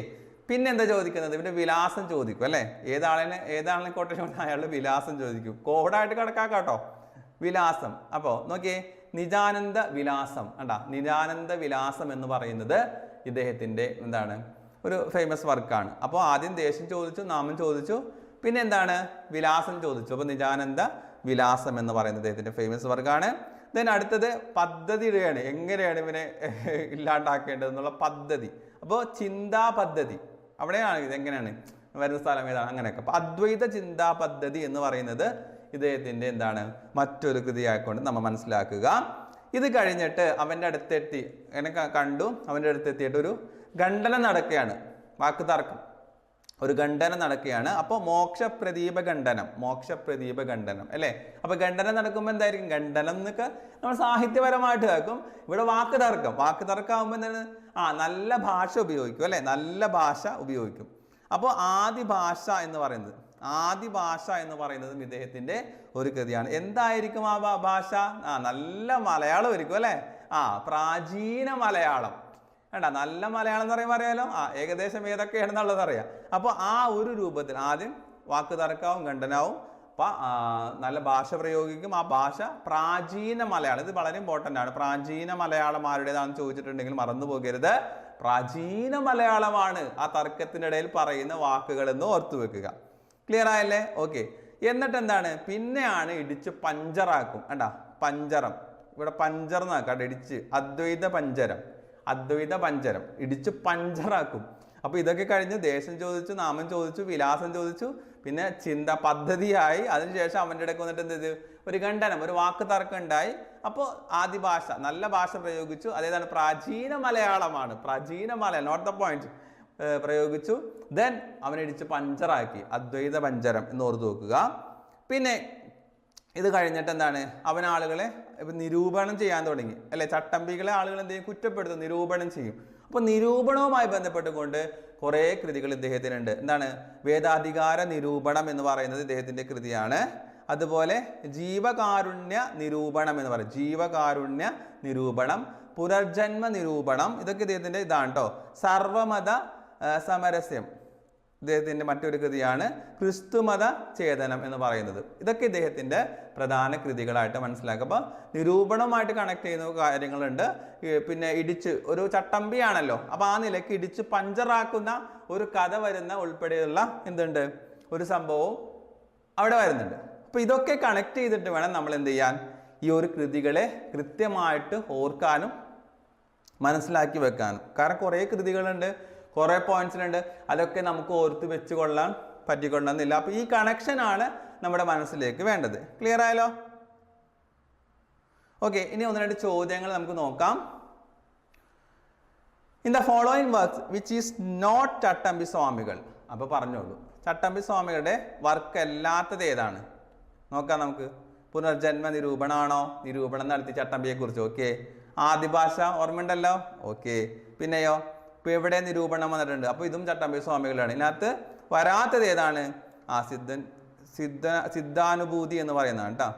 പിന്നെ എന്താ ചോദിക്കുന്നത്? ഇവന്റെ വിലാസം ചോദിക്കും അല്ലേ? ഏതാളിന് ഏതാളിനെ കൊട്ടേഷൻ അയാളുടെ വിലാസം ചോദിക്കും. കോഡായിട്ട് കണക്കാക്കാട്ടോ. വിലാസം. അപ്പോൾ നോക്കിയേ നിജാനന്ദ വിലാസം. കണ്ടാ നിജാനന്ദ വിലാസം എന്ന് പറയുന്നത് ഇദ്ദേഹത്തിന്റെ എന്താണ്? ഒരു ഫേമസ് വർക്കാണ്. അപ്പോൾ ആദ്യം ദേശം ചോദിച്ചു നാമം ചോദിച്ചു. പിന്നെ എന്താണ്? വിലാസം ചോദിച്ചു. അപ്പോൾ നിജാനന്ദ വിലാസം എന്ന് പറയുന്നത് ഇദ്ദേഹത്തിന്റെ ഫേമസ് വർക്കാണ്. ദെൻ അടുത്തത് പദ്ധതി പദ്ധതിയുടെയാണ്. എങ്ങനെയാണ് ഇവനെ ഇല്ലാണ്ടാക്കേണ്ടതെന്നുള്ള പദ്ധതി. അപ്പോൾ ചിന്താ പദ്ധതി. അവിടെയാണ് ഇതെങ്ങനെയാണ്? വരുന്ന സ്ഥലം ഏതാണ്? അങ്ങനെയൊക്കെ. അപ്പോൾ അദ്വൈത ചിന്താ പദ്ധതി എന്ന് പറയുന്നത് ഇദ്ദേഹത്തിന്റെ എന്താണ്? മറ്റൊരു കൃതിയായിക്കൊണ്ട് നമ്മൾ മനസ്സിലാക്കുക. ഇത് കഴിഞ്ഞിട്ട് അവന്റെ അടുത്തെത്തി എന്നെ കണ്ടു. അവന്റെ അടുത്തെത്തിയിട്ട് ഒരു ഖണ്ഡനം നടക്കുകയാണ്. വാക്ക് തർക്കം. ഒരു ഖണ്ഡനം നടക്കുകയാണ്. അപ്പോൾ മോക്ഷപ്രദീപ ഖണ്ഡനം. മോക്ഷപ്രദീപ ഖണ്ഡനം അല്ലേ? അപ്പോൾ ഖണ്ഡനം നടക്കുമ്പോൾ എന്തായിരിക്കും? ഖണ്ഡനം എന്നൊക്കെ നമ്മൾ സാഹിത്യപരമായിട്ട് കേൾക്കും. ഇവിടെ വാക്ക് തർക്കം. വാക്ക് തർക്കമാകുമ്പോൾ എന്താണ്? ആ നല്ല ഭാഷ ഉപയോഗിക്കും അല്ലേ? നല്ല ഭാഷ ഉപയോഗിക്കും. അപ്പോൾ ആദി ഭാഷ എന്ന് പറയുന്നത് ആദി ഭാഷ എന്ന് പറയുന്നതും ഇദ്ദേഹത്തിന്റെ ഒരു കൃതിയാണ്. എന്തായിരിക്കും ആ ഭാഷ? ആ നല്ല മലയാളം ആയിരിക്കും അല്ലേ? ആ പ്രാചീന മലയാളം. വേണ്ട നല്ല മലയാളം എന്ന് പറയുമ്പോൾ അറിയാലോ? ആ ഏകദേശം ഏതൊക്കെയാണെന്നുള്ളത് അറിയാം. അപ്പോൾ ആ ഒരു രൂപത്തിൽ ആദ്യം വാക്ക് തർക്കാവും ഖണ്ഡനാവും അപ്പൊ നല്ല ഭാഷ പ്രയോഗിക്കും. ആ ഭാഷ പ്രാചീന മലയാളം. ഇത് വളരെ ഇമ്പോർട്ടന്റ് ആണ്. പ്രാചീന മലയാളം ആരുടേതാണെന്ന് ചോദിച്ചിട്ടുണ്ടെങ്കിൽ മറന്നു പോകരുത്. പ്രാചീന മലയാളമാണ് ആ തർക്കത്തിനിടയിൽ പറയുന്ന വാക്കുകൾ എന്ന് ഓർത്തു വെക്കുക. ക്ലിയർ ആയല്ലേ? ഓക്കെ എന്നിട്ട് എന്താണ്? പിന്നെയാണ് ഇടിച്ച് പഞ്ചറാക്കും. കണ്ടാ? പഞ്ചറം. ഇവിടെ പഞ്ചർ എന്നാക്കാം ഇടിച്ച്. അദ്വൈത പഞ്ചരം. അദ്വൈത പഞ്ചരം. ഇടിച്ച് പഞ്ചറാക്കും. അപ്പൊ ഇതൊക്കെ കഴിഞ്ഞ് ദേശം ചോദിച്ചു നാമം ചോദിച്ചു വിലാസം ചോദിച്ചു. പിന്നെ ചിന്ത പദ്ധതിയായി. അതിനുശേഷം അവന്റെ ഇടയ്ക്ക് വന്നിട്ട് എന്ത് ഒരു ഖണ്ഡനം ഒരു വാക്ക് തർക്കം ഉണ്ടായി. അപ്പോൾ ആദ്യ ഭാഷ നല്ല ഭാഷ പ്രയോഗിച്ചു. അതേതാണ്? പ്രാചീന മലയാളമാണ്. Prachina Malayalam not the point പ്രയോഗിച്ചു. ദെൻ അവനിടിച്ച് പഞ്ചറാക്കി. അദ്വൈത പഞ്ചരം എന്ന് ഓർത്ത് നോക്കുക. പിന്നെ ഇത് കഴിഞ്ഞിട്ട് എന്താണ്? അവൻ ആളുകളെ നിരൂപണം ചെയ്യാൻ തുടങ്ങി. അല്ലെ? ചട്ടമ്പികളെ ആളുകൾ എന്ത് ചെയ്യും? കുറ്റപ്പെടുത്തും. നിരൂപണം ചെയ്യും. അപ്പോൾ നിരൂപണവുമായി ബന്ധപ്പെട്ടുകൊണ്ട് കുറേ കൃതികൾ ഇദ്ദേഹത്തിനുണ്ട്. എന്താണ്? വേദാധികാര നിരൂപണം എന്ന് പറയുന്നത് ഇദ്ദേഹത്തിന്റെ കൃതിയാണ്. അതുപോലെ ജീവകാരുണ്യ നിരൂപണം എന്ന് പറയും. ജീവകാരുണ്യ നിരൂപണം പുനർജന്മ നിരൂപണം ഇതൊക്കെ ഇദ്ദേഹത്തിന്റെ ഇതാണ് കേട്ടോ സർവമത സമരസ്യം. ഇദ്ദേഹത്തിന്റെ മറ്റൊരു കൃതിയാണ് ക്രിസ്തുമത ചേതനം എന്ന് പറയുന്നത്. ഇതൊക്കെ ഇദ്ദേഹത്തിന്റെ പ്രധാന കൃതികളായിട്ട് മനസ്സിലാക്കുക. അപ്പോൾ നിരൂപണവുമായിട്ട് കണക്ട് ചെയ്യുന്ന കാര്യങ്ങളുണ്ട്. പിന്നെ ഇടിച്ച് ഒരു ചട്ടമ്പിയാണല്ലോ. അപ്പോൾ ആ നിലയ്ക്ക് ഇടിച്ച് പഞ്ചറാക്കുന്ന ഒരു കഥ വരുന്ന ഉൾപ്പെടെയുള്ള എന്തുണ്ട്? ഒരു സംഭവവും അവിടെ വരുന്നുണ്ട്. അപ്പോൾ ഇതൊക്കെ കണക്ട് ചെയ്തിട്ട് വേണം നമ്മൾ എന്ത് ചെയ്യാൻ? ഈ ഒരു കൃതികളെ കൃത്യമായിട്ട് ഓർക്കാനും മനസ്സിലാക്കി വെക്കാനും. കാരണം കുറേ കൃതികളുണ്ട്. കുറേ പോയിന്റ്സിലുണ്ട് അതൊക്കെ നമുക്ക് ഓർത്ത് വെച്ച് കൊള്ളാൻ പറ്റിക്കൊള്ളണമെന്നില്ല അപ്പോൾ ഈ കണക്ഷനാണ് നമ്മുടെ മനസ്സിലേക്ക് വേണ്ടത്. ക്ലിയർ ആയല്ലോ? ഓക്കെ ഇനി ഒന്ന് രണ്ട് ചോദ്യങ്ങൾ നമുക്ക് നോക്കാം. In the following work which is not Chattampi Swamikal? അപ്പോൾ പറഞ്ഞോളൂ. ചട്ടമ്പി സ്വാമികളുടെ വർക്ക് അല്ലാത്തത് ഏതാണ്? നോക്കാം നമുക്ക്. പുനർജന്മ നിരൂപണമാണോ നിരൂപണം നടത്തി ചട്ടമ്പിയെ കുറിച്ച് ഓക്കെ ആദിഭാഷ ഓർമ്മയുണ്ടല്ലോ? ഓക്കെ പിന്നെയോ? ഇപ്പൊ എവിടെ നിരൂപണം വന്നിട്ടുണ്ട്? അപ്പോൾ ഇതും ചട്ടമ്പി സ്വാമികളാണ് ഇതിനകത്ത് വരാത്തത് ഏതാണ്? ആ സിദ്ധൻ സിദ്ധ സിദ്ധാനുഭൂതി എന്ന് പറയുന്നതാണ് കേട്ടോ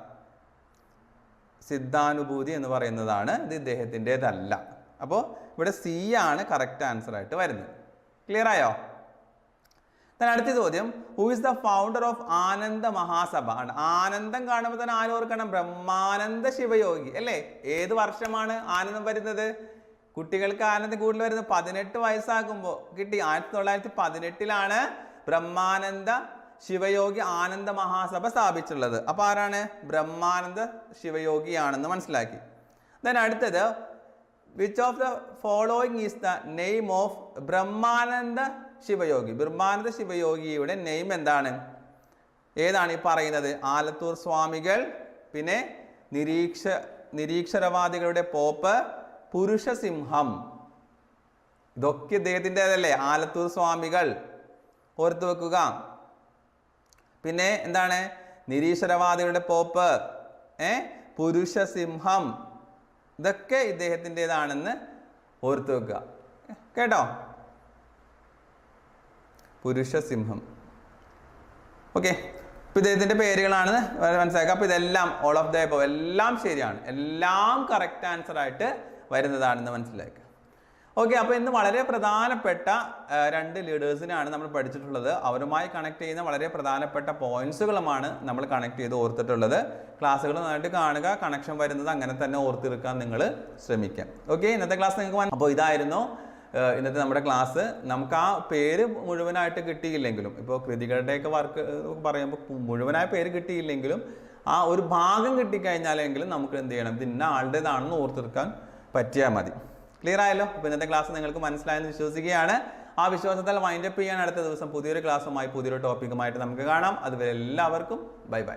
സിദ്ധാനുഭൂതി എന്ന് പറയുന്നതാണ് ഇത് ഇദ്ദേഹത്തിന്റെതല്ല. അപ്പോൾ ഇവിടെ സി ആണ് കറക്റ്റ് ആൻസർ ആയിട്ട് വരുന്നത്. ക്ലിയർ ആയോ? അടുത്ത ചോദ്യം. Who is the founder of Ananda Mahasabha? ആണ്. ആനന്ദം കാണുമ്പോൾ തന്നെ ആലോർക്കണം ബ്രഹ്മാനന്ദ ശിവയോഗി. അല്ലേ? ഏത് വർഷമാണ് ആനന്ദം വരുന്നത്? കുട്ടികൾക്ക് ആനന്ദം കൂടുതൽ വരുന്നത് പതിനെട്ട് വയസ്സാകുമ്പോൾ കിട്ടി. ആയിരത്തി തൊള്ളായിരത്തി പതിനെട്ടിലാണ് ബ്രഹ്മാനന്ദ ശിവയോഗി ആനന്ദ മഹാസഭ സ്ഥാപിച്ചിട്ടുള്ളത്. അപ്പോൾ ആരാണ്? ബ്രഹ്മാനന്ദ ശിവയോഗിയാണെന്ന് മനസ്സിലാക്കി. then അടുത്തത് which of the following is the name of Brahmananda Sivayogi? Brahmananda ശിവയോഗിയുടെ name എന്താണ്? ഏതാണ് ഈ പറയുന്നത്? ആലത്തൂർ സ്വാമികൾ പിന്നെ നിരീക്ഷ നിരീക്ഷരവാദികളുടെ പോപ്പ് പുരുഷസിംഹം. ഇതൊക്കെ ഇദ്ദേഹത്തിന്റെതല്ലേ? ആലത്തൂർ സ്വാമികൾ ഓർത്തു വെക്കുക. പിന്നെ എന്താണ്? നിരീശ്വരവാദികളുടെ പോപ്പ് ഏ? പുരുഷസിംഹം. ഇതൊക്കെ ഇദ്ദേഹത്തിന്റെതാണെന്ന് ഓർത്തു വെക്കുക. കേട്ടോ? പുരുഷസിംഹം. ഓക്കെ. ഇപ്പൊ ഇദ്ദേഹത്തിന്റെ പേരുകളാണ് മനസ്സിലാക്കുക. അപ്പോൾ ഇതെല്ലാം ഓൾ ഓഫ് ദ എല്ലാം ശരിയാണ്. എല്ലാം കറക്റ്റ് ആൻസർ ആയിട്ട് വരുന്നതാണെന്ന് മനസ്സിലാക്കുക. ഓക്കെ അപ്പോൾ ഇന്ന് വളരെ പ്രധാനപ്പെട്ട രണ്ട് ലീഡേഴ്സിനാണ് നമ്മൾ പഠിച്ചിട്ടുള്ളത്. അവരുമായി കണക്ട് ചെയ്യുന്ന വളരെ പ്രധാനപ്പെട്ട പോയിന്റ്സുകളുമാണ് നമ്മൾ കണക്ട് ചെയ്ത് ഓർത്തിട്ടുള്ളത്. ക്ലാസ്സുകൾ നന്നായിട്ട് കാണുക കണക്ഷൻ വരുന്നത് അങ്ങനെ തന്നെ ഓർത്തിരിക്കാൻ നിങ്ങൾ ശ്രമിക്കാം. ഓക്കെ ഇന്നത്തെ ക്ലാസ് നിങ്ങൾക്ക് അപ്പോൾ ഇതായിരുന്നു ഇന്നത്തെ നമ്മുടെ ക്ലാസ് നമുക്ക് ആ പേര് മുഴുവനായിട്ട് കിട്ടിയില്ലെങ്കിലും ഇപ്പോൾ കൃതികളുടെയൊക്കെ വർക്ക് പറയുമ്പോൾ മുഴുവനായ പേര് കിട്ടിയില്ലെങ്കിലും ആ ഒരു ഭാഗം കിട്ടിക്കഴിഞ്ഞാലെങ്കിലും നമുക്ക് എന്ത് ചെയ്യണം? ഇത് ഇന്ന ആളുടേതാണെന്ന് ഓർത്തെടുക്കാൻ പറ്റിയാൽ മതി. ക്ലിയർ ആയല്ലോ? അപ്പോൾ ഇന്നത്തെ ക്ലാസ് നിങ്ങൾക്ക് മനസ്സിലായെന്ന് വിശ്വസിക്കുകയാണ്. ആ വിശ്വാസത്താൽ വൈൻഡപ്പ് ചെയ്യാൻ അടുത്ത ദിവസം പുതിയൊരു ക്ലാസ്സുമായി പുതിയൊരു ടോപ്പിക്കുമായിട്ട് നമുക്ക് കാണാം. അതുവരെ എല്ലാവർക്കും ബൈ ബൈ